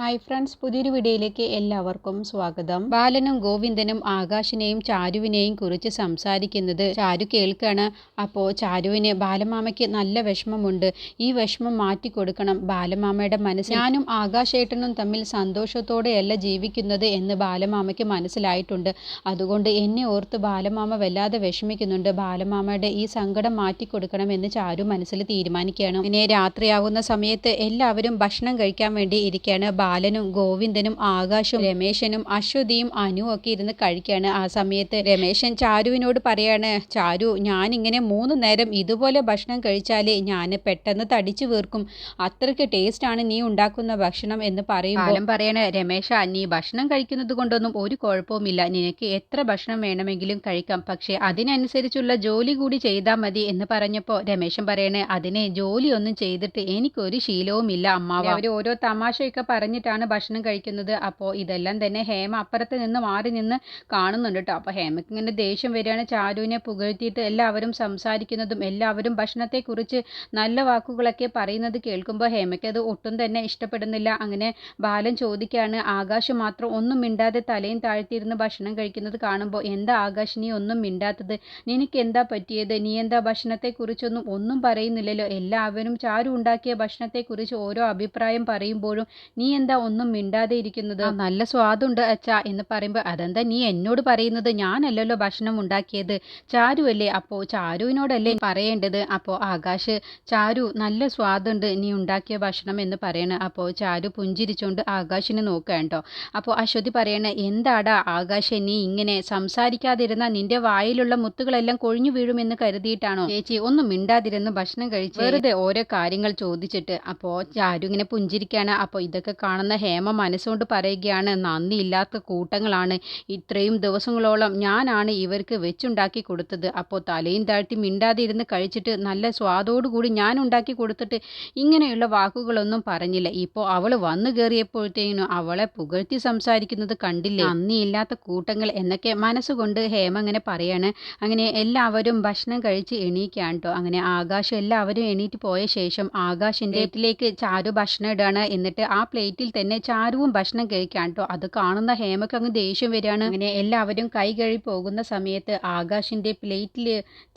Hi friends പുതിയൊരു വീഡിയോയിലേക്ക് എല്ലാവർക്കും സ്വാഗതം. ബാലനും ഗോവിന്ദനും ആകാശിനെയും ചാരുവിനെയും കുറിച്ച് സംസാരിക്കുന്നത് ചാരു കേൾക്കാണ്. അപ്പോൾ ചാരുവിന് ബാലമാമയ്ക്ക് നല്ല വിഷമമുണ്ട്. ഈ വിഷമം മാറ്റി കൊടുക്കണം ബാലമാമയുടെ മനസ്സ് ഞാനും ആകാശേട്ടനും തമ്മിൽ സന്തോഷത്തോടെയല്ല ജീവിക്കുന്നത് എന്ന് ബാലമാമയ്ക്ക് മനസ്സിലായിട്ടുണ്ട്. അതുകൊണ്ട് എന്നെ ഓർത്ത് ബാലമാമ വല്ലാതെ വിഷമിക്കുന്നുണ്ട്. ബാലമാമയുടെ ഈ സങ്കടം മാറ്റിക്കൊടുക്കണം എന്ന് ചാരു മനസ്സിൽ തീരുമാനിക്കുകയാണ്. പിന്നെ രാത്രിയാവുന്ന സമയത്ത് എല്ലാവരും ഭക്ഷണം കഴിക്കാൻ വേണ്ടി ഇരിക്കുകയാണ്. ബാലനും ഗോവിന്ദനും ആകാശും രമേശനും അശ്വതിയും അനുവും ഒക്കെ ഇരുന്ന് കഴിക്കുകയാണ് ആ സമയത്ത് രമേശൻ ചാരുവിനോട് പറയാണ് ചാരു ഞാൻ ഇങ്ങനെ മൂന്ന് നേരം ഇതുപോലെ ഭക്ഷണം കഴിച്ചാലേ ഞാൻ പെട്ടെന്ന് തടിച്ചു വീർക്കും. അത്രയ്ക്ക് ആണ് നീ ഉണ്ടാക്കുന്ന ഭക്ഷണം എന്ന് പറയും ബാലൻ പറയണ രമേശ നീ ഭക്ഷണം കഴിക്കുന്നത് കൊണ്ടൊന്നും ഒരു കുഴപ്പവുമില്ല. നിനക്ക് എത്ര ഭക്ഷണം വേണമെങ്കിലും കഴിക്കാം. പക്ഷേ അതിനനുസരിച്ചുള്ള ജോലി കൂടി ചെയ്താൽ മതി എന്ന് പറഞ്ഞപ്പോൾ രമേശൻ പറയണേ അതിനെ ജോലിയൊന്നും ചെയ്തിട്ട് എനിക്കൊരു ശീലവുമില്ല അമ്മാവ. അവർ ഓരോ തമാശയൊക്കെ പറഞ്ഞിട്ടാണ് ഭക്ഷണം കഴിക്കുന്നത്. അപ്പോൾ ഇതെല്ലാം തന്നെ ഹേമ അപ്പുറത്ത് നിന്ന് മാറി നിന്ന് കാണുന്നുണ്ട് കേട്ടോ അപ്പോൾ ഹേമയ്ക്ക് ഇങ്ങനെ ദേഷ്യം വരികയാണ്. ചാരുവിനെ പുകഴ്ത്തിയിട്ട് എല്ലാവരും സംസാരിക്കുന്നതും എല്ലാവരും ഭക്ഷണത്തെക്കുറിച്ച് നല്ല വാക്കുകളൊക്കെ പറയുന്നത് കേൾക്കുമ്പോൾ ഹേമയ്ക്ക് അത് ഒട്ടും തന്നെ ഇഷ്ടപ്പെടുന്നില്ല. അങ്ങനെ ബാലൻ ചോദിക്കുകയാണ് ആകാശം മാത്രം ഒന്നും മിണ്ടാതെ തലയും താഴ്ത്തിയിരുന്ന് ഭക്ഷണം കഴിക്കുന്നത് കാണുമ്പോൾ എന്താ ആകാശ് നീ ഒന്നും മിണ്ടാത്തത്? നിനക്ക് എന്താ പറ്റിയത്? നീ എന്താ ഭക്ഷണത്തെക്കുറിച്ചൊന്നും ഒന്നും പറയുന്നില്ലല്ലോ. എല്ലാവരും ചാരു ഉണ്ടാക്കിയ ഭക്ഷണത്തെക്കുറിച്ച് ഓരോ അഭിപ്രായം പറയുമ്പോഴും നീ എന്താ ഒന്നും മിണ്ടാതെ ഇരിക്കുന്നത്? "ആ, നല്ല സ്വാദുണ്ട് അച്ഛാ എന്ന് പറയുമ്പോൾ അതെന്താ നീ എന്നോട് പറയുന്നത്? ഞാനല്ലല്ലോ ഭക്ഷണം ഉണ്ടാക്കിയത്. ചാരു അല്ലേ? അപ്പോൾ ചാരുവിനോടല്ലേ പറയേണ്ടത്? അപ്പോൾ ആകാശ് ചാരു നല്ല സ്വാദുണ്ട് നീ ഉണ്ടാക്കിയ ഭക്ഷണം എന്ന് പറയണ. അപ്പോൾ ചാരു പുഞ്ചിരിച്ചുകൊണ്ട് ആകാശിനെ നോക്കുകയുണ്ടോ അപ്പോൾ അശ്വതി പറയണ എന്താടാ ആകാശ് നീ ഇങ്ങനെ സംസാരിക്കാതിരുന്ന നിന്റെ വായിലുള്ള മുത്തുകളെല്ലാം കൊഴിഞ്ഞു വീഴുമെന്ന് കരുതിയിട്ടാണോ? ചേച്ചി ഒന്നും മിണ്ടാതിരുന്ന് ഭക്ഷണം കഴിച്ച് വെറുതെ ഓരോ കാര്യങ്ങൾ ചോദിച്ചിട്ട്. അപ്പോൾ ചാരു ഇങ്ങനെ പുഞ്ചിരിക്കുകയാണ് അപ്പോൾ ഇതൊക്കെ കാണുന്ന ഹേമ മനസ്സുകൊണ്ട് പറയുകയാണ് നന്ദിയില്ലാത്ത കൂട്ടങ്ങളാണ്. ഇത്രയും ദിവസങ്ങളോളം ഞാനാണ് ഇവർക്ക് വെച്ചുണ്ടാക്കി കൊടുത്തത്. അപ്പോൾ തലയും താഴ്ത്തി മിണ്ടാതെ ഇരുന്ന് കഴിച്ചിട്ട് നല്ല സ്വാദോടുകൂടി ഞാൻ ഉണ്ടാക്കി കൊടുത്തിട്ട് ഇങ്ങനെയുള്ള വാക്കുകളൊന്നും പറഞ്ഞില്ല. ഇപ്പോൾ അവൾ വന്നു കയറിയപ്പോഴത്തേനും അവളെ പുകഴ്ത്തി സംസാരിക്കുന്നത് കണ്ടില്ലേ? നന്ദിയില്ലാത്ത കൂട്ടങ്ങൾ എന്നൊക്കെ മനസ്സുകൊണ്ട് ഹേമ അങ്ങനെ പറയാണ്. അങ്ങനെ എല്ലാവരും ഭക്ഷണം കഴിച്ച് എണീക്കാണ് കേട്ടോ. അങ്ങനെ ആകാശം എല്ലാവരും എണീറ്റ് പോയ ശേഷം ആകാശിന്റെ വീട്ടിലേക്ക് ചാരു ഭക്ഷണം ഇടുകയാണ് എന്നിട്ട് ആ പ്ലേറ്റിൽ തന്നെ ചാരുവും ഭക്ഷണം കഴിക്കാൻ കേട്ടോ അത് കാണുന്ന ഹേമക്ക് അങ്ങ് ദേഷ്യം വരികയാണ്. അങ്ങനെ എല്ലാവരും കൈ കഴുകി പോകുന്ന സമയത്ത് ആകാശിന്റെ പ്ലേറ്റിൽ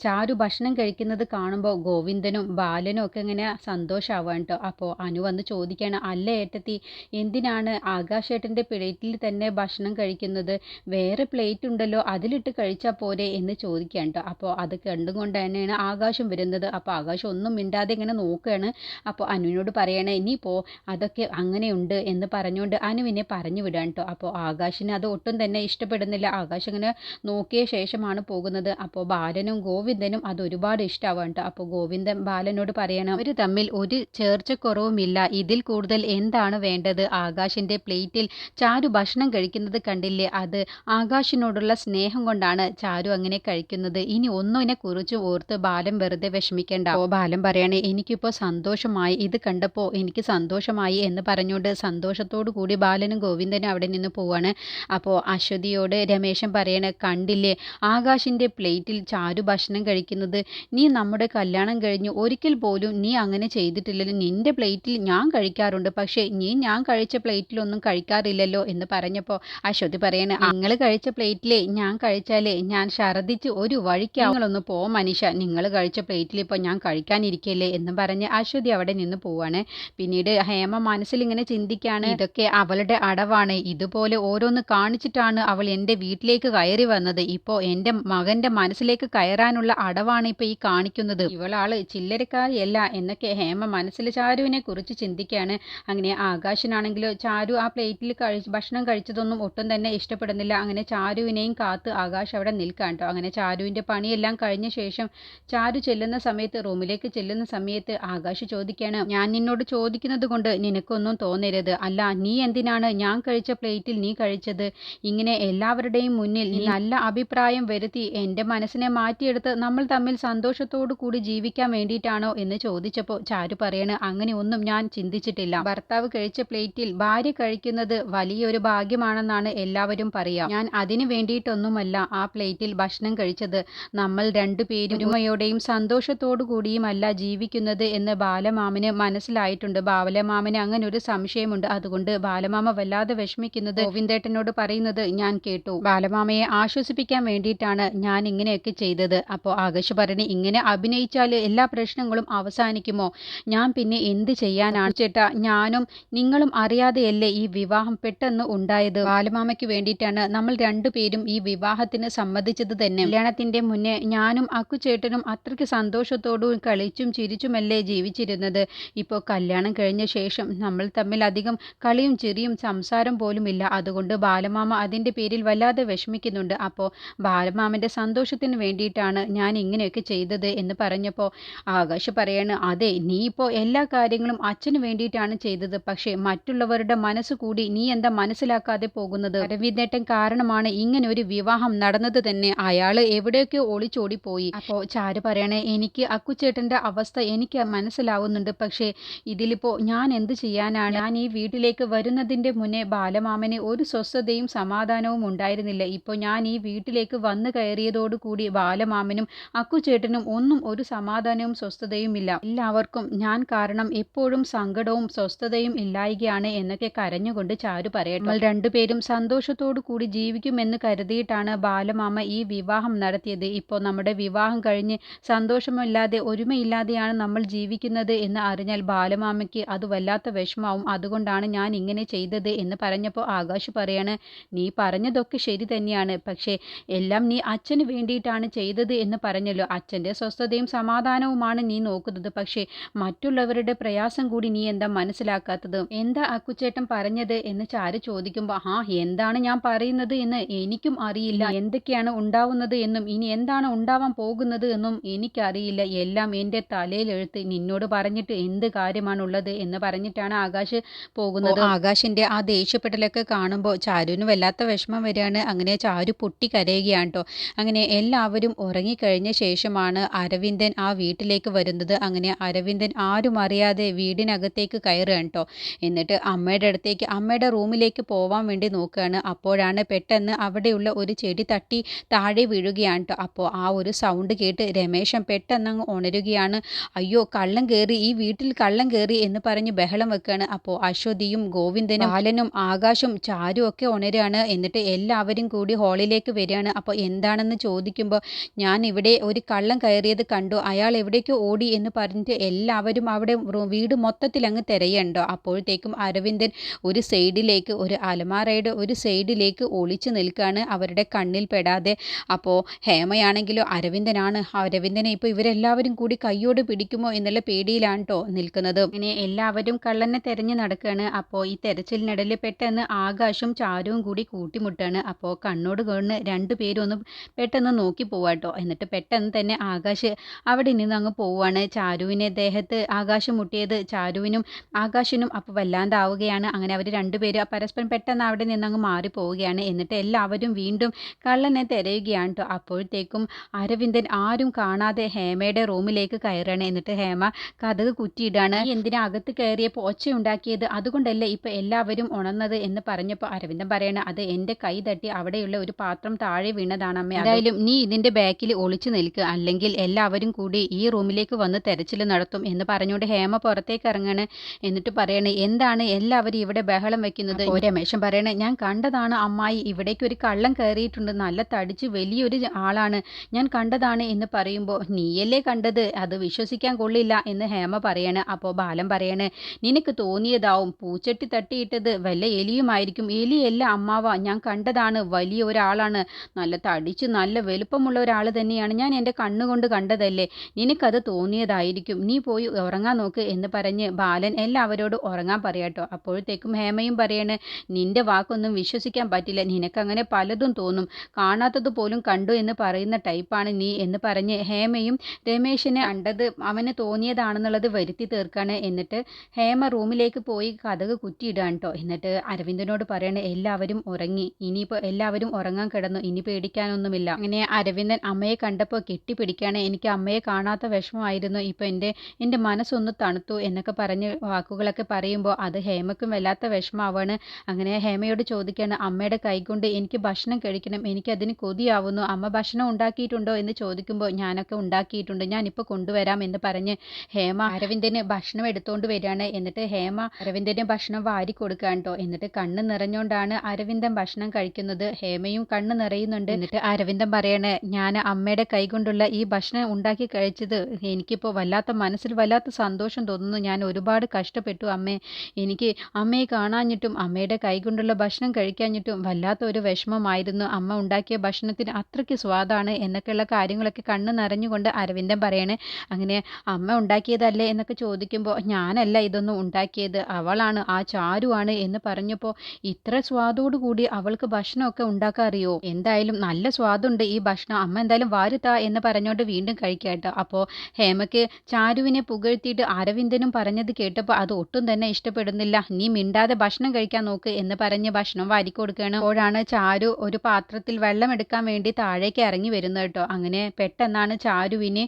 ചാരു ഭക്ഷണം കഴിക്കുന്നത് കാണുമ്പോൾ ഗോവിന്ദനും ബാലനും ഒക്കെ ഇങ്ങനെ സന്തോഷമാവാണ് കേട്ടോ അപ്പോൾ അനു വന്ന് ചോദിക്കുകയാണ് അല്ല ഏട്ടത്തി എന്തിനാണ് ആകാശേട്ടന്റെ പ്ലേറ്റിൽ തന്നെ ഭക്ഷണം കഴിക്കുന്നത്? വേറെ പ്ലേറ്റ് ഉണ്ടല്ലോ അതിലിട്ട് കഴിച്ചാൽ പോരെ? എന്ന് ചോദിക്കുകയാണ് കേട്ടോ അപ്പോൾ അത് കണ്ടുകൊണ്ട് തന്നെയാണ് ആകാശം വരുന്നത്. അപ്പോൾ ആകാശം ഒന്നും മിണ്ടാതെ ഇങ്ങനെ നോക്കുകയാണ്. അപ്പോൾ അനുവിനോട് പറയണേ ഇനിയിപ്പോൾ അതൊക്കെ അങ്ങനെയുണ്ട് എന്ന് പറഞ്ഞുകൊണ്ട് അനുവിനെ പറഞ്ഞു വിടാൻ കേട്ടോ അപ്പോൾ ആകാശിന് അത് ഒട്ടും തന്നെ ഇഷ്ടപ്പെടുന്നില്ല. ആകാശ് ഇങ്ങനെ നോക്കിയ ശേഷമാണ് പോകുന്നത്. അപ്പോൾ ബാലനും ഗോവിന്ദനും അത് ഒരുപാട് ഇഷ്ടമാവാൻ കേട്ടോ അപ്പോൾ ഗോവിന്ദൻ ബാലനോട് പറയണം അവർ തമ്മിൽ ഒരു ചേർച്ചക്കുറവുമില്ല. ഇതിൽ കൂടുതൽ എന്താണ് വേണ്ടത്? ആകാശിന്റെ പ്ലേറ്റിൽ ചാരു ഭക്ഷണം കഴിക്കുന്നത് കണ്ടില്ലേ? അത് ആകാശിനോടുള്ള സ്നേഹം കൊണ്ടാണ് ചാരു അങ്ങനെ കഴിക്കുന്നത്. ഇനി ഒന്നിനെ കുറിച്ച് ഓർത്ത് ബാലൻ വെറുതെ വിഷമിക്കേണ്ട. അപ്പോൾ ബാലൻ പറയണേ എനിക്കിപ്പോൾ സന്തോഷമായി. ഇത് കണ്ടപ്പോൾ എനിക്ക് സന്തോഷമായി എന്ന് പറഞ്ഞുകൊണ്ട് സന്തോഷത്തോടു കൂടി ബാലനും ഗോവിന്ദനും അവിടെ നിന്ന് പോവാണ്. അപ്പോൾ അശ്വതിയോട് രമേശൻ പറയണ കണ്ടില്ലേ ആകാശിന്റെ പ്ലേറ്റിൽ ചാരു ഭക്ഷണം കഴിക്കുന്നത്. നീ നമ്മുടെ കല്യാണം കഴിഞ്ഞ്. ഒരിക്കൽ പോലും നീ അങ്ങനെ ചെയ്തിട്ടില്ലല്ലോ. നിന്റെ പ്ലേറ്റിൽ ഞാൻ കഴിക്കാറുണ്ട്. പക്ഷേ നീ ഞാൻ കഴിച്ച പ്ലേറ്റിലൊന്നും കഴിക്കാറില്ലല്ലോ എന്ന് പറഞ്ഞപ്പോൾ അശ്വതി പറയണ നിങ്ങൾ കഴിച്ച പ്ലേറ്റിലെ ഞാൻ കഴിച്ചാലേ ഞാൻ ഛർദ്ദിച്ച് ഒരു വഴിക്ക് നിങ്ങളൊന്ന് പോ മനീഷ. നിങ്ങൾ കഴിച്ച പ്ലേറ്റിൽ ഇപ്പോൾ ഞാൻ കഴിക്കാനിരിക്കല്ലേ എന്ന് പറഞ്ഞ് അശ്വതി അവിടെ നിന്ന് പോവാണ്. പിന്നീട് ഹേമ മനസ്സിൽ ഇങ്ങനെ ചിന്തിക്കുകയാണ് ഇതൊക്കെ അവളുടെ അടവാണ്. ഇതുപോലെ ഓരോന്ന് കാണിച്ചിട്ടാണ് അവൾ എന്റെ വീട്ടിലേക്ക് കയറി വന്നത്. ഇപ്പോ എന്റെ മകന്റെ മനസ്സിലേക്ക് കയറാനുള്ള അടവാണ് ഇപ്പോൾ ഈ കാണിക്കുന്നത്. ഇവളാൾ ചില്ലരക്കാരിയല്ല എന്നൊക്കെ ഹേമ മനസ്സിൽ ചാരുവിനെ കുറിച്ച് ചിന്തിക്കുകയാണ് അങ്ങനെ ആകാശനാണെങ്കിലോ ചാരു ആ പ്ലേറ്റിൽ കഴിച്ച് ഭക്ഷണം കഴിച്ചതൊന്നും ഒട്ടും തന്നെ ഇഷ്ടപ്പെടുന്നില്ല. അങ്ങനെ ചാരുവിനെയും കാത്ത് ആകാശ് അവിടെ നിൽക്കാൻ അങ്ങനെ ചാരുവിന്റെ പണിയെല്ലാം കഴിഞ്ഞ ശേഷം ചാരു ചെല്ലുന്ന സമയത്ത് റൂമിലേക്ക് ചെല്ലുന്ന സമയത്ത് ആകാശ് ചോദിക്കുകയാണ് ഞാൻ നിന്നോട് ചോദിക്കുന്നത് കൊണ്ട് നിനക്കൊന്നും തോന്നരുത്. അല്ല നീ എന്തിനാണ്? ഞാൻ കഴിച്ച പ്ലേറ്റിൽ നീ കഴിച്ചത്. ഇങ്ങനെ എല്ലാവരുടെയും മുന്നിൽ നീ നല്ല അഭിപ്രായം വരുത്തി എന്റെ മനസ്സിനെ മാറ്റിയെടുത്ത് നമ്മൾ തമ്മിൽ സന്തോഷത്തോടു കൂടി ജീവിക്കാൻ വേണ്ടിയിട്ടാണോ? എന്ന് ചോദിച്ചപ്പോൾ ചാരു പറയണ് അങ്ങനെ ഒന്നും ഞാൻ ചിന്തിച്ചിട്ടില്ല. ഭർത്താവ് കഴിച്ച പ്ലേറ്റിൽ ഭാര്യ കഴിക്കുന്നത് വലിയൊരു ഭാഗ്യമാണെന്നാണ് എല്ലാവരും പറയാം ഞാൻ അതിനു വേണ്ടിയിട്ടൊന്നുമല്ല ആ പ്ലേറ്റിൽ ഭക്ഷണം കഴിച്ചത്. നമ്മൾ രണ്ടുപേരും ഒരുമയോടെയും സന്തോഷത്തോടു കൂടിയുമല്ല ജീവിക്കുന്നത് എന്ന് ബാലമാമന് മനസ്സിലായിട്ടുണ്ട്. ബാലമാമന് അങ്ങനെ ഒരു സംശയം പ്രശ്നമുണ്ട് അതുകൊണ്ട് ബാലമാമ വല്ലാതെ വിഷമിക്കുന്നത് ഗോവിന്ദേട്ടനോട് പറയുന്നത് ഞാൻ കേട്ടു. ബാലമാമയെ ആശ്വസിപ്പിക്കാൻ വേണ്ടിയിട്ടാണ് ഞാൻ ഇങ്ങനെയൊക്കെ ചെയ്തത്. അപ്പോൾ ആകാശ് ഭരണി ഇങ്ങനെ അഭിനയിച്ചാൽ എല്ലാ പ്രശ്നങ്ങളും അവസാനിക്കുമോ? ഞാൻ പിന്നെ എന്ത് ചെയ്യാനാണ്? ചേട്ടാ ഞാനും നിങ്ങളും അറിയാതെയല്ലേ ഈ വിവാഹം പെട്ടെന്ന് ഉണ്ടായത്? ബാലമാമയ്ക്ക് വേണ്ടിയിട്ടാണ് നമ്മൾ രണ്ടുപേരും ഈ വിവാഹത്തിന് സമ്മതിച്ചത് തന്നെ. കല്യാണത്തിന്റെ മുന്നേ ഞാനും അക്കുചേട്ടനും അത്രയ്ക്ക് സന്തോഷത്തോടും കളിച്ചും ചിരിച്ചുമല്ലേ ജീവിച്ചിരുന്നത്? ഇപ്പോൾ കല്യാണം കഴിഞ്ഞ ശേഷം നമ്മൾ തമ്മിൽ അധികം കളിയും ചിരിയും സംസാരം പോലുമില്ല. അതുകൊണ്ട് ബാലമാമ അതിന്റെ പേരിൽ വല്ലാതെ വിഷമിക്കുന്നുണ്ട്. അപ്പോൾ ബാലമാമന്റെ സന്തോഷത്തിന് വേണ്ടിയിട്ടാണ് ഞാൻ ഇങ്ങനെയൊക്കെ ചെയ്തത് എന്ന് പറഞ്ഞപ്പോൾ ആകാശ് പറയാണ് അതെ നീ ഇപ്പോൾ എല്ലാ കാര്യങ്ങളും അച്ഛന് വേണ്ടിയിട്ടാണ് ചെയ്തത്. പക്ഷേ മറ്റുള്ളവരുടെ മനസ്സ് കൂടി നീ എന്താ മനസ്സിലാക്കാതെ പോകുന്നത്? രവിനേട്ടൻ കാരണമാണ് ഇങ്ങനെ ഒരു വിവാഹം നടന്നത് തന്നെ. അയാൾ എവിടെയൊക്കെ ഒളിച്ചോടി പോയി അപ്പോൾ ചാരു പറയണേ എനിക്ക് അക്കുച്ചേട്ടന്റെ അവസ്ഥ എനിക്ക് മനസ്സിലാവുന്നുണ്ട്. പക്ഷേ ഇതിലിപ്പോൾ ഞാൻ എന്ത് ചെയ്യാനാണ്? ഞാൻ ഈ വീട്ടിലേക്ക് വരുന്നതിന്റെ മുന്നേ ബാലമാമന് ഒരു സ്വസ്ഥതയും സമാധാനവും ഉണ്ടായിരുന്നില്ല. ഇപ്പോൾ ഞാൻ ഈ വീട്ടിലേക്ക് വന്നു കയറിയതോടുകൂടി ബാലമാമനും അക്കുചേട്ടനും ഒന്നും ഒരു സമാധാനവും സ്വസ്ഥതയും ഇല്ല. എല്ലാവർക്കും ഞാൻ കാരണം എപ്പോഴും സങ്കടവും സ്വസ്ഥതയും ഇല്ലായികയാണ് എന്നൊക്കെ കരഞ്ഞുകൊണ്ട് ചാരു പറയട്ടെ. നമ്മൾ രണ്ടുപേരും സന്തോഷത്തോടു കൂടി ജീവിക്കുമെന്ന് കരുതിയിട്ടാണ് ബാലമാമ ഈ വിവാഹം നടത്തിയത്. ഇപ്പോൾ നമ്മുടെ വിവാഹം കഴിഞ്ഞ് സന്തോഷമില്ലാതെ ഒരുമയില്ലാതെയാണ് നമ്മൾ ജീവിക്കുന്നത് എന്ന് അറിഞ്ഞാൽ ബാലമാമയ്ക്ക് അത് വല്ലാത്ത വിഷമാവും അതുകൊണ്ടാണ് ഞാൻ ഇങ്ങനെ ചെയ്തത് എന്ന് പറഞ്ഞപ്പോൾ ആകാശ് പറയാണ് നീ പറഞ്ഞതൊക്കെ ശരി തന്നെയാണ് പക്ഷേ എല്ലാം നീ അച്ഛന് വേണ്ടിയിട്ടാണ് ചെയ്തത് എന്ന് പറഞ്ഞല്ലോ. അച്ഛന്റെ സ്വസ്ഥതയും സമാധാനവുമാണ് നീ നോക്കുന്നത്. പക്ഷേ മറ്റുള്ളവരുടെ പ്രയാസം കൂടി നീ എന്താ മനസ്സിലാക്കാത്തത്? എന്താ അക്കുച്ചേട്ടൻ പറഞ്ഞത്? എന്ന് ചാരു ചോദിക്കുമ്പോൾ ആ എന്താണ് ഞാൻ പറയുന്നത് എന്ന് എനിക്കും അറിയില്ല. എന്തൊക്കെയാണ് ഉണ്ടാവുന്നത് എന്നും ഇനി എന്താണ് ഉണ്ടാവാൻ പോകുന്നത് എന്നും എനിക്കറിയില്ല. എല്ലാം എന്റെ തലയിലെഴുത്ത് നിന്നോട് പറഞ്ഞിട്ട് എന്ത് കാര്യമാണുള്ളത്? എന്ന് പറഞ്ഞിട്ടാണ് ആകാശ് പോകുന്നത്. ആകാശിന്റെ ആ ദേഷ്യപ്പെടലൊക്കെ കാണുമ്പോൾ ചാരുവിന് വല്ലാത്ത വിഷമം വരികയാണ്. അങ്ങനെ ചാരു പൊട്ടി കരയുകയാണ് കേട്ടോ അങ്ങനെ എല്ലാവരും ഉറങ്ങിക്കഴിഞ്ഞ ശേഷമാണ് അരവിന്ദൻ ആ വീട്ടിലേക്ക് വരുന്നത്. അങ്ങനെ അരവിന്ദൻ ആരും അറിയാതെ വീടിനകത്തേക്ക് കയറുകയാണ് കേട്ടോ എന്നിട്ട് അമ്മയുടെ അടുത്തേക്ക് അമ്മയുടെ റൂമിലേക്ക് പോവാൻ വേണ്ടി നോക്കുകയാണ്. അപ്പോഴാണ് പെട്ടെന്ന് അവിടെയുള്ള ഒരു ചെടി തട്ടി താഴെ വീഴുകയാണ് കേട്ടോ അപ്പോൾ ആ ഒരു സൗണ്ട് കേട്ട് രമേശൻ പെട്ടെന്ന് അങ്ങ് ഉണരുകയാണ്. അയ്യോ കള്ളം കയറി ഈ വീട്ടിൽ കള്ളം കയറി എന്ന് പറഞ്ഞ് ബഹളം വെക്കുകയാണ്. അപ്പോൾ അശ്വതിയും ഗോവിന്ദനും ബാലനും ആകാശും ചാരും ഒക്കെ ഉണരാണ് എന്നിട്ട് എല്ലാവരും കൂടി ഹാളിലേക്ക് വരികയാണ്. അപ്പോൾ എന്താണെന്ന് ചോദിക്കുമ്പോൾ ഞാൻ ഇവിടെ ഒരു കള്ളം കയറിയത് കണ്ടു. അയാൾ എവിടേക്കോ ഓടി എന്ന് പറഞ്ഞിട്ട് എല്ലാവരും അവിടെ വീട് മൊത്തത്തിൽ അങ്ങ് തിരയുണ്ടോ അപ്പോഴത്തേക്കും അരവിന്ദൻ ഒരു സൈഡിലേക്ക് ഒരു അലമാറയുടെ ഒരു സൈഡിലേക്ക് ഒളിച്ചു നിൽക്കുകയാണ് അവരുടെ കണ്ണിൽ പെടാതെ. അപ്പോൾ ഹേമയാണെങ്കിലും അരവിന്ദനാണ്. അരവിന്ദനെ ഇപ്പോൾ ഇവരെല്ലാവരും കൂടി കയ്യോട് പിടിക്കുമോ എന്നുള്ള പേടിയിലാണ് കേട്ടോ നിൽക്കുന്നത്. ഇനി എല്ലാവരും കള്ളനെ തെരഞ്ഞു നടക്കുകയാണ് അപ്പോൾ ഈ തെരച്ചിലിനിടയിൽ പെട്ടെന്ന് ആകാശും ചാരുവും കൂടി കൂട്ടിമുട്ടാണ്. അപ്പോൾ കണ്ണോട് കണ്ണ് രണ്ട് പേരും ഒന്ന് പെട്ടെന്ന് നോക്കി പോവാട്ടോ. എന്നിട്ട് പെട്ടെന്ന് തന്നെ ആകാശ് അവിടെ നിന്ന് അങ്ങ് പോവാണ്. ചാരുവിനെ ദേഹത്ത് ആകാശം മുട്ടിയത് ചാരുവിനും ആകാശിനും അപ്പോൾ വല്ലാണ്ടാവുകയാണ്. അങ്ങനെ അവർ രണ്ടുപേരും പരസ്പരം പെട്ടെന്ന് അവിടെ നിന്ന് അങ്ങ് മാറി പോവുകയാണ്. എന്നിട്ട് എല്ലാവരും വീണ്ടും കള്ളനെ തിരയുകയാണ് കേട്ടോ അപ്പോഴത്തേക്കും അരവിന്ദൻ ആരും കാണാതെ ഹേമയുടെ റൂമിലേക്ക് കയറുകയാണ്. എന്നിട്ട് ഹേമ കഥക് കുറ്റിയിടാണ്. എന്തിനാ അകത്ത് കയറിയപ്പോൾ ഒച്ച ഉണ്ടാക്കിയത് അതുകൊണ്ടല്ലേ ഇപ്പൊ എല്ലാവരും ഉണർന്നത് എന്ന് പറഞ്ഞപ്പോൾ അരവിന്ദം പറയണ അത് എന്റെ കൈ തട്ടി അവിടെയുള്ള ഒരു പാത്രം താഴെ വീണതാണ് അമ്മ. എന്തായാലും നീ ഇതിന്റെ ബാക്കിൽ ഒളിച്ചു നിൽക്ക്. അല്ലെങ്കിൽ എല്ലാവരും കൂടി ഈ റൂമിലേക്ക് വന്ന് തെരച്ചിൽ നടത്തും എന്ന് പറഞ്ഞുകൊണ്ട് ഹേമ പുറത്തേക്ക് ഇറങ്ങാണ് എന്നിട്ട് പറയണ എന്താണ് എല്ലാവരും ഇവിടെ ബഹളം വെക്കുന്നത്? രമേശൻ പറയണേ ഞാൻ കണ്ടതാണ് അമ്മായി ഇവിടേക്ക് ഒരു കള്ളം കയറിയിട്ടുണ്ട് നല്ല തടിച്ച് വലിയൊരു ആളാണ്. ഞാൻ കണ്ടതാണ് എന്ന് പറയുമ്പോൾ നീയല്ലേ കണ്ടത്? അത് വിശ്വസിക്കാൻ കൊള്ളില്ല എന്ന് ഹേമ പറയണ്. അപ്പോൾ ബാലൻ പറയണ് നിനക്ക് തോന്നിയതാവും പൂച്ചട്ടി തട്ടിയിട്ടത് വല്ല എലിയുമായിരിക്കും. എലിയല്ല അമ്മാവ. ഞാൻ കണ്ടതാണ്. വലിയ ഒരാളാണ്. നല്ല തടിച്ച് നല്ല വലുപ്പമുള്ള ഒരാൾ തന്നെയാണ്. ഞാൻ എന്റെ കണ്ണുകൊണ്ട് കണ്ടതല്ലേ? നിനക്കത് തോന്നിയതായിരിക്കും. നീ പോയി ഉറങ്ങാൻ നോക്ക് എന്ന് പറഞ്ഞ് ബാലൻ എല്ലാവരോടും ഉറങ്ങാൻ പറയാട്ടോ അപ്പോഴത്തേക്കും ഹേമയും പറയണ് നിന്റെ വാക്കൊന്നും വിശ്വസിക്കാൻ പറ്റില്ല. നിനക്കങ്ങനെ പലതും തോന്നും. കാണാത്തത് പോലും കണ്ടു എന്ന് പറയുന്ന ടൈപ്പാണ് നീ എന്ന് പറഞ്ഞ് ഹേമയും രമേശിനെ കണ്ടത് അവന് തോന്നിയതാണെന്നുള്ളത് വരുത്തി തീർക്കാണ്. എന്നിട്ട് ഹേമ റൂമിലേക്ക് പോയി കഥക് കുറ്റിയിടാൻ കേട്ടോ എന്നിട്ട് അരവിന്ദനോട് പറയണ എല്ലാവരും ഉറങ്ങി. ഇനിയിപ്പോൾ എല്ലാവരും ഉറങ്ങാൻ കിടന്നു. ഇനി പേടിക്കാനൊന്നുമില്ല. അങ്ങനെ അരവിന്ദൻ അമ്മയെ കണ്ടപ്പോൾ കെട്ടിപ്പിടിക്കുകയാണ് എനിക്ക് അമ്മയെ കാണാത്ത വിഷമമായിരുന്നു. ഇപ്പോൾ എന്റെ എന്റെ മനസ്സൊന്ന് തണുത്തു എന്നൊക്കെ പറഞ്ഞ് വാക്കുകളൊക്കെ പറയുമ്പോൾ അത് ഹേമയ്ക്കും വല്ലാത്ത വിഷമാവാണ് അങ്ങനെ ഹേമയോട് ചോദിക്കുകയാണ് അമ്മയുടെ കൈകൊണ്ട് എനിക്ക് ഭക്ഷണം കഴിക്കണം. എനിക്കതിന് കൊതിയാവുന്നു. അമ്മ ഭക്ഷണം ഉണ്ടാക്കിയിട്ടുണ്ടോ? എന്ന് ചോദിക്കുമ്പോൾ ഞാനൊക്കെ ഉണ്ടാക്കിയിട്ടുണ്ട്. ഞാനിപ്പോൾ കൊണ്ടുവരാം എന്ന് പറഞ്ഞ് ഹേമ അരവിന്ദന് ഭക്ഷണം എടുത്തുകൊണ്ട് വരികയാണ്. എന്നിട്ട് ഹേമ അരവിന്ദന് ഭക്ഷണം വാരി കൊടുക്കുകയാണ് കേട്ടോ എന്നിട്ട് കണ്ണ് നിറഞ്ഞുകൊണ്ടാണ് അരവിന്ദൻ ഭക്ഷണം കഴിക്കുന്നത്. ഹേമയും കണ്ണ് നിറയുന്നുണ്ട്. എന്നിട്ട് അരവിന്ദൻ പറയണേ ഞാൻ അമ്മയുടെ കൈകൊണ്ടുള്ള ഈ ഭക്ഷണം ഉണ്ടാക്കി കഴിച്ചത് എനിക്കിപ്പോൾ വല്ലാത്ത മനസ്സിൽ വല്ലാത്ത സന്തോഷം തോന്നുന്നു. ഞാൻ ഒരുപാട് കഷ്ടപ്പെട്ടു അമ്മേ. എനിക്ക് അമ്മയെ കാണാഞ്ഞിട്ടും അമ്മയുടെ കൈകൊണ്ടുള്ള ഭക്ഷണം കഴിക്കാഞ്ഞിട്ടും വല്ലാത്ത ഒരു വിഷമമായിരുന്നു. അമ്മ ഉണ്ടാക്കിയ ഭക്ഷണത്തിന് അത്രയ്ക്ക് സ്വാദാണ് എന്നൊക്കെയുള്ള കാര്യങ്ങളൊക്കെ കണ്ണ് നിറഞ്ഞുകൊണ്ട് അരവിന്ദൻ പറയണേ അങ്ങനെ അമ്മ ഉണ്ടാക്കിയതല്ലേ? എന്നൊക്കെ ചോദിക്കുമ്പോൾ ഞാനല്ല ഇതൊന്നും ഉണ്ടാക്കിയത്. അവളാണ് ആ ചാരുവാണ് എന്ന് പറഞ്ഞപ്പോൾ ഇത്ര സ്വാദോടു കൂടി അവൾക്ക് ഭക്ഷണമൊക്കെ ഉണ്ടാക്കാൻ അറിയോ എന്തായാലും നല്ല സ്വാദുണ്ട് ഈ ഭക്ഷണം. അമ്മ എന്തായാലും വാരുത്താ എന്ന് പറഞ്ഞുകൊണ്ട് വീണ്ടും കഴിക്കാട്ടോ. അപ്പോൾ ഹേമയ്ക്ക് ചാരുവിനെ പുകഴ്ത്തിയിട്ട് അരവിന്ദനും പറഞ്ഞത് കേട്ടപ്പോൾ അത് ഒട്ടും തന്നെ ഇഷ്ടപ്പെടുന്നില്ല. നീ മിണ്ടാതെ ഭക്ഷണം കഴിക്കാൻ നോക്ക് എന്ന് പറഞ്ഞ് ഭക്ഷണം വാരി കൊടുക്കുകയാണ് അപ്പോഴാണ് ചാരു ഒരു പാത്രത്തിൽ വെള്ളം എടുക്കാൻ വേണ്ടി താഴേക്ക് ഇറങ്ങി വരുന്നത് കേട്ടോ. അങ്ങനെ പെട്ടെന്നാണ് ചാരുവിനെ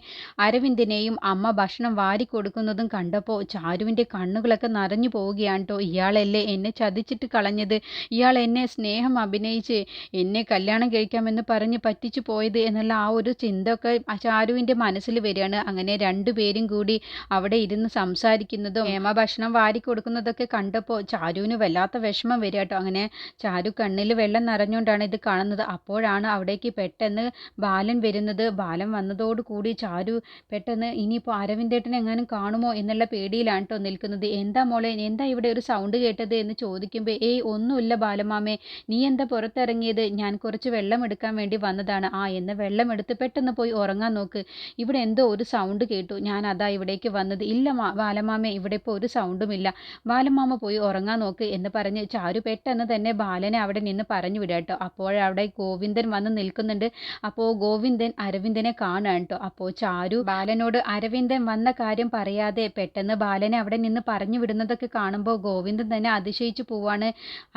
അരവിന്ദിനെയും അമ്മ ഭക്ഷണം വാരി കൊടുക്കുന്നതും കണ്ടപ്പോൾ ചാരുവിന്റെ കണ്ണുകളൊക്കെ നിറഞ്ഞു പോവുകയാണ് കേട്ടോ ഇയാളല്ലേ എന്നെ ചതിച്ചിട്ട് കളഞ്ഞത്. ഇയാൾ എന്നെ സ്നേഹം അഭിനയിച്ച് എന്നെ കല്യാണം കഴിക്കാമെന്ന് പറഞ്ഞ് പറ്റിച്ചു പോയത് എന്നുള്ള ആ ഒരു ചിന്ത ഒക്കെ ചാരുവിന്റെ മനസ്സിൽ വരികയാണ്. അങ്ങനെ രണ്ടുപേരും കൂടി അവിടെ ഇരുന്ന് സംസാരിക്കുന്നതും ഹേമ ഭക്ഷണം വാരി കൊടുക്കുന്നതൊക്കെ കണ്ടപ്പോൾ ചാരുവിന് വല്ലാത്ത വിഷമം വരിക കേട്ടോ അങ്ങനെ ചാരു കണ്ണിൽ വെള്ളം നിറഞ്ഞുകൊണ്ടാണ് ഇത് കാണുന്നത്. അപ്പോഴാണ് അവിടേക്ക് പെട്ടെന്ന് ബാലൻ വരുന്നത്. ബാലൻ വന്നതോടുകൂടി ചാരു പെട്ടെന്ന് ഇനിയിപ്പോൾ അരവിന്ദേട്ടനെ എങ്ങാനും കാണുമോ? എന്നുള്ള പേടിയിലാണ് കേട്ടോ നിൽക്കുന്നത്. എന്താ മോളെ എന്താ ഇവിടെ ഒരു സൗണ്ട് കേട്ടത് എന്ന് ചോദിക്കുമ്പോൾ ഏയ് ഒന്നുമില്ല ബാലമാമേ നീ എന്താ പുറത്തിറങ്ങിയത്? ഞാൻ കുറച്ച് വെള്ളം എടുക്കാൻ വേണ്ടി വന്നതാണ്. ആ എന്ന് വെള്ളം എടുത്ത് പെട്ടെന്ന് പോയി ഉറങ്ങാൻ നോക്ക്. ഇവിടെ എന്തോ ഒരു സൗണ്ട് കേട്ടു. ഞാൻ അതാ ഇവിടേക്ക് വന്നത്. ഇല്ല ബാലമാമേ ഇവിടെ ഇപ്പോൾ ഒരു സൗണ്ടുമില്ല ബാലമാമ പോയി ഉറങ്ങാൻ നോക്ക് എന്ന് പറഞ്ഞ് ചാരു പെട്ടെന്ന് തന്നെ ബാലനെ അവിടെ നിന്ന് പറഞ്ഞു വിടാട്ടോ അപ്പോഴവിടെ ഗോവിന്ദൻ വന്ന് നിൽക്കുന്നുണ്ട്. അപ്പോൾ ഗോവിന്ദൻ അരവിന്ദനെ കാണാൻ കേട്ടോ. അപ്പോൾ ചാരു ബാലനോട് അരവിന്ദൻ വന്ന കാര്യം പറയാതെ പെട്ടെന്ന് ബാലനെ അവിടെ നിന്ന് പറഞ്ഞു വിടുന്നതൊക്കെ കാണുമ്പോൾ ഗോവിന്ദൻ തന്നെ അതിശയിച്ചു പോവാണ്.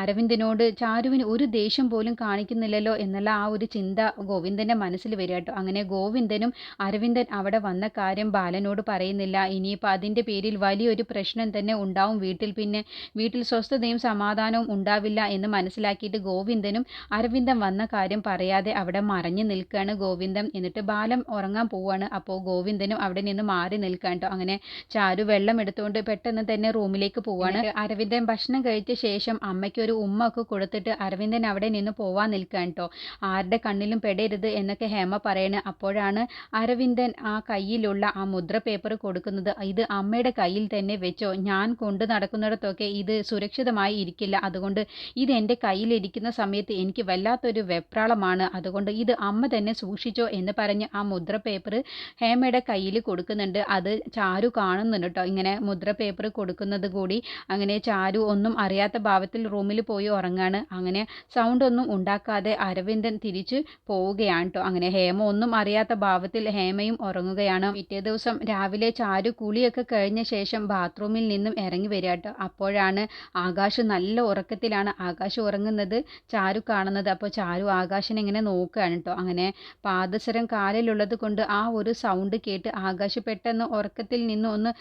അരവിന്ദനോട് ചാരുവിന് ഒരു ദേഷ്യം പോലും കാണിക്കുന്നില്ലല്ലോ എന്നുള്ള ആ ഒരു ചിന്ത ഗോവിന്ദന്റെ മനസ്സിൽ വരിക കേട്ടോ. അങ്ങനെ ഗോവിന്ദനും അരവിന്ദൻ അവിടെ വന്ന കാര്യം ബാലനോട് പറയുന്നില്ല. ഇനിയിപ്പോൾ അതിന്റെ പേരിൽ വലിയൊരു പ്രശ്നം തന്നെ ഉണ്ടാവും. വീട്ടിൽ പിന്നെ വീട്ടിൽ സ്വസ്ഥതയും സമാധാനവും ഉണ്ടാവില്ല എന്ന് മനസ്സിലാക്കിയിട്ട് ഗോവിന്ദനും അരവിന്ദൻ വന്ന കാര്യം പറയാതെ അവിടെ മറഞ്ഞു നിൽക്കുകയാണ് ഗോവിന്ദൻ. എന്നിട്ട് ബാലം ഉറങ്ങാൻ പോവുകയാണ് അപ്പോൾ ഗോവിന്ദനും അവിടെ നിന്ന് മാറി നിൽക്കാൻ കേട്ടോ. അങ്ങനെ ചാരു വെള്ളം എടുത്തുകൊണ്ട് പെട്ടെന്ന് തന്നെ റൂമിലേക്ക് പോവാണ്. അരവിന്ദൻ ഭക്ഷണം കഴിച്ച ശേഷം അമ്മയ്ക്ക് ഒരു ഉമ്മ ഒക്കെ കൊടുത്തിട്ട് അരവിന്ദൻ അവിടെ നിന്ന് പോവാൻ നിൽക്കാൻ കേട്ടോ ആരുടെ കണ്ണിലും പെടരുത് എന്നൊക്കെ ഹേമ പറയണ്. അപ്പോഴാണ് അരവിന്ദൻ ആ കയ്യിലുള്ള ആ മുദ്ര പേപ്പർ കൊടുക്കുന്നത്. ഇത് അമ്മയുടെ കയ്യിൽ തന്നെ വെച്ചോ? ഞാൻ കൊണ്ടു നടക്കുന്നിടത്തൊക്കെ ഇത് സുരക്ഷിതമായി ഇരിക്കില്ല. അതുകൊണ്ട് ഇത് എന്റെ കയ്യിലിരിക്കുന്ന സമയത്ത് എനിക്ക് വല്ലാത്തൊരു വെപ്രാളമാണ്. അതുകൊണ്ട് ഇത് അമ്മ തന്നെ സൂക്ഷിച്ചോ എന്ന് പറഞ്ഞ് ആ മുദ്ര പേപ്പർ ഹേമയുടെ കയ്യിൽ കൊടുക്കുന്നുണ്ട്. അത് ചാരു കാണുന്നുണ്ട് കേട്ടോ ഇങ്ങനെ മുദ്ര പേപ്പർ കൊടുക്കുന്നത് കൂടി അങ്ങനെ ചാരു ഒന്നും അറിയാത്ത ഭാവത്തിൽ റൂമിൽ പോയി ഉറങ്ങാണ്. അങ്ങനെ സൗണ്ട് ഒന്നും ഉണ്ടാക്കാതെ അരവിന്ദൻ തിരിച്ച് പോവുകയാണ് കേട്ടോ അങ്ങനെ ഹേമ ഒന്നും അറിയാത്ത ഭാവത്തിൽ ഹേമയും ഉറങ്ങുകയാണ്. പിറ്റേ ദിവസം രാവിലെ ചാരു കുളിയൊക്കെ കഴിഞ്ഞ ശേഷം ബാത്റൂമിൽ നിന്നും ഇറങ്ങി വരിക കേട്ടോ അപ്പോഴാണ് ആകാശ് നല്ല ഉറക്കത്തിലാണ് ആകാശ് ഉറങ്ങുന്നത് ചാരു കാണുന്നത്. അപ്പോൾ ചാരു ആകാശിനെ ഇങ്ങനെ നോക്കുകയാണ് കേട്ടോ അങ്ങനെ പാദസരം കാലിലുള്ളത് കൊണ്ട് ആ ഒരു സൗണ്ട് കേട്ട് ആകാശ് പെട്ടെന്ന് ഉറക്കത്തിൽ നിന്ന് ഒന്ന്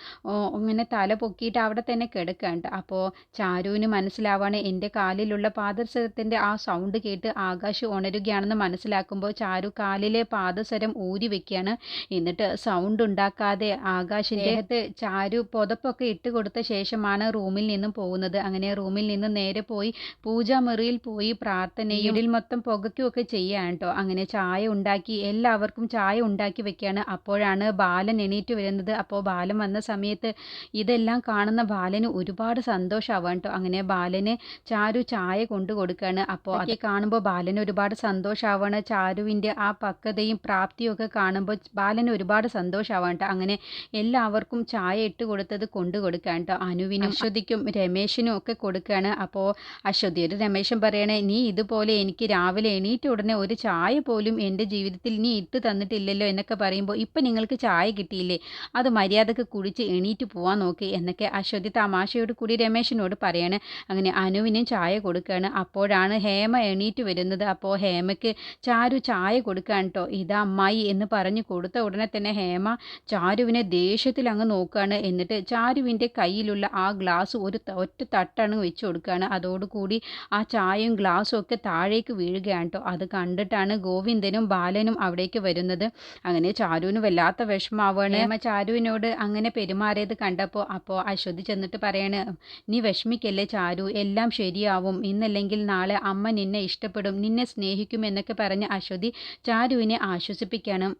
ഇങ്ങനെ തല പൊക്കിയിട്ട് അവിടെ തന്നെ കിടക്കുകയാണ് കേട്ടോ അപ്പോൾ ചാരുവിന് മനസ്സിലാവാണ് എന്റെ കാലിലുള്ള പാദസരത്തിന്റെ ആ സൗണ്ട് കേട്ട് ആകാശ് ഉണരുകയാണെന്ന് മനസ്സിലാക്കുമ്പോൾ ചാരു കാലിലെ പാദസരം ഊരി വെക്കുകയാണ്. എന്നിട്ട് സൗണ്ട് ഉണ്ടാക്കാതെ ആകാശിന്റെ അകത്ത് ചാരു പുതപ്പൊക്കെ ഇട്ട് കൊടുത്ത ശേഷമാണ് റൂമിൽ നിന്നും പോകുന്നത്. അങ്ങനെ റൂമിൽ നിന്ന് നേരെ പോയി പൂജാമുറിയിൽ പോയി പ്രാർത്ഥനയും ഇതിൽ മൊത്തം പുകയ്ക്കുമൊക്കെ ചെയ്യാൻ കേട്ടോ. അങ്ങനെ ചായ ഉണ്ടാക്കി എല്ലാവർക്കും ചായ ഉണ്ടാക്കി വെക്കുകയാണ്. അപ്പോഴാണ് ബാലൻ എണീറ്റ് വരുന്നത്. അപ്പോൾ ബാലൻ വന്ന സമയത്ത് ഇതെല്ലാം കാണുന്ന ബാലന് ഒരുപാട് സന്തോഷമാവാൻ കേട്ടോ അങ്ങനെ ബാലന് ചാരു ചായ കൊണ്ടു കൊടുക്കുകയാണ് അപ്പോൾ അതൊക്കെ കാണുമ്പോൾ ബാലന് ഒരുപാട് സന്തോഷമാവാണ് ചാരുവിന്റെ ആ പക്വതയും പ്രാപ്തിയും ഒക്കെ കാണുമ്പോൾ ബാലന് ഒരുപാട് സന്തോഷമാവാൻ കേട്ടോ അങ്ങനെ എല്ലാവർക്കും ചായ ഇട്ട് കൊടുത്തത് കൊണ്ടു കൊടുക്കാൻ കേട്ടോ അനുവിനും അശ്വതിക്കും രമേശിനും ഒക്കെ കൊടുക്കുകയാണ് അപ്പോൾ അശ്വതിയോട് രമേശൻ പറയണേ നീ ഇതുപോലെ എനിക്ക് രാവിലെ എണീറ്റ് ഉടനെ ഒരു ചായ പോലും എന്റെ ജീവിതത്തിൽ നീ ഇട്ട് തന്നിട്ടില്ലല്ലോ എന്നൊക്കെ പറയുമ്പോൾ ഇപ്പം നിങ്ങൾക്ക് ചായ കിട്ടിയില്ലേ? അത് മര്യാദയ്ക്ക് കുടിച്ച് എണീറ്റ് പോവാൻ നോക്കി എന്നൊക്കെ അശ്വതി തമാശയോട് കൂടി രമേശിനോട് പറയാണ്. അങ്ങനെ അനുവിനും ചായ കൊടുക്കുകയാണ് അപ്പോഴാണ് ഹേമ എണീറ്റ് വരുന്നത്. അപ്പോൾ ഹേമയ്ക്ക് ചാരു ചായ കൊടുക്കാൻ കേട്ടോ ഇതാ അമ്മായി എന്ന് പറഞ്ഞു കൊടുത്ത ഉടനെ തന്നെ ഹേമ ചാരുവിനെ ദേഷ്യത്തിൽ അങ്ങ് നോക്കുകയാണ് എന്നിട്ട് ചാരുവിന്റെ കയ്യിലുള്ള ആ ഗ്ലാസ് ഒരു ഒറ്റ തട്ടാണ് വെച്ച് കൊടുക്കുകയാണ് അതോടുകൂടി ആ ചായയും ഗ്ലാസ്സും ഒക്കെ താഴേക്ക് വീഴുകയാണ് കേട്ടോ അത് കണ്ടിട്ടാണ് ഗോവിന്ദനും ബാലനും അവിടേക്ക് വരുന്നത്. അങ്ങനെ ചാരുവിന് വല്ലാത്ത വിഷമാവുകയാണ് ഹേമ ചാരുവിനോട് അങ്ങനെ പെരുമാറിയത് കണ്ടപ്പോൾ അപ്പോൾ അശ്വതി ചെന്നിട്ട് പറയും പറയാണ്. നീ വിഷമിക്കല്ലേ ചാരു? എല്ലാം ശരിയാവും. ഇന്നല്ലെങ്കിൽ നാളെ അമ്മ നിന്നെ ഇഷ്ടപ്പെടും. നിന്നെ സ്നേഹിക്കും എന്നൊക്കെ പറഞ്ഞ് അശ്വതി ചാരുവിനെ ആശ്വസിപ്പിക്കണം.